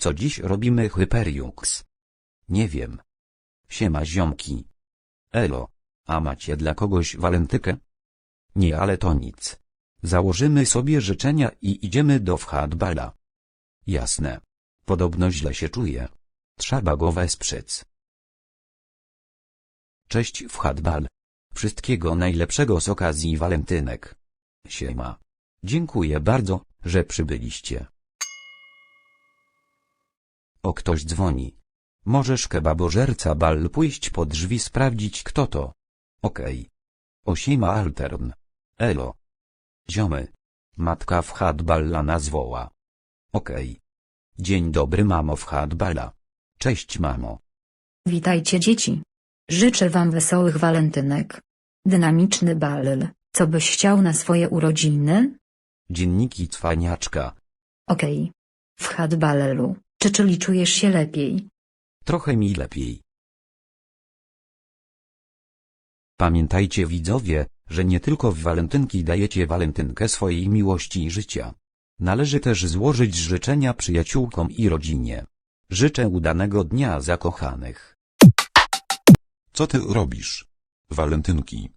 Co dziś robimy Hyperiux? Nie wiem. Siema ziomki. Elo. A macie dla kogoś walentykę? Nie ale to nic. Założymy sobie życzenia i idziemy do wchadbala. Jasne. Podobno źle się czuje. Trzeba go wesprzeć. Cześć wchadbal. Wszystkiego najlepszego z okazji walentynek. Siema. Dziękuję bardzo, że przybyliście. O ktoś dzwoni. Możesz kebabożerca bal pójść po drzwi sprawdzić kto to. Okej. Osiema altern. Elo. Ziomy. Matka w hadballa nas woła. Okej. Dzień dobry mamo w hadbala. Cześć mamo. Witajcie dzieci. Życzę wam wesołych walentynek. Dynamiczny bal, co byś chciał na swoje urodziny? Dzienniki cwaniaczka. Okej. W hadbalelu, czy czyli czujesz się lepiej? Trochę mi lepiej. Pamiętajcie widzowie, że nie tylko w walentynki dajecie walentynkę swojej miłości i życia. Należy też złożyć życzenia przyjaciółkom i rodzinie. Życzę udanego dnia zakochanych. Co ty robisz? Walentynki.